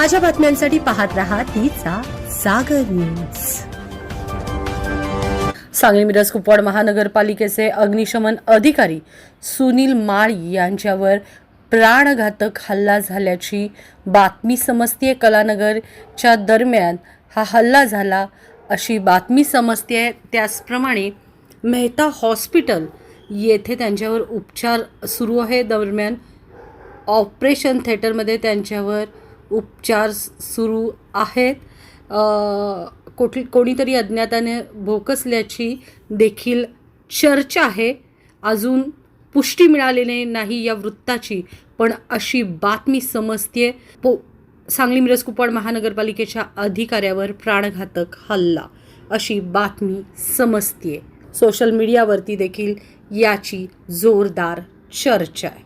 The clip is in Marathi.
ताज्या बातम्यांसाठी पाहत राहा तिचा सागर न्यूज. सांगली मिरज कुपवाड महानगरपालिकेचे अग्निशमन अधिकारी सुनील माळी यांच्यावर प्राणघातक हल्ला झाल्याची बातमी समजतीये कलानगरच्या दरम्यान. हा हल्ला झाला अशी बातमी समजते त्याचप्रमाणे मेहता हॉस्पिटल येथे त्यांच्यावर उपचार सुरू आहे. दरम्यान ऑपरेशन थिएटरमध्ये त्यांच्यावर उपचार सुरू आहेत. कोठी कोणीतरी अज्ञाताने भोकसल्याची देखील चर्चा आहे. अजून पुष्टी मिळालेली नाही या वृत्ताची पण अशी बातमी समजते पो सांगली मिरज कुपवाड महानगरपालिकेच्या अधिकाऱ्यावर प्राणघातक हल्ला अशी बातमी समजते सोशल मीडियावरती देखील याची जोरदार चर्चा आहे.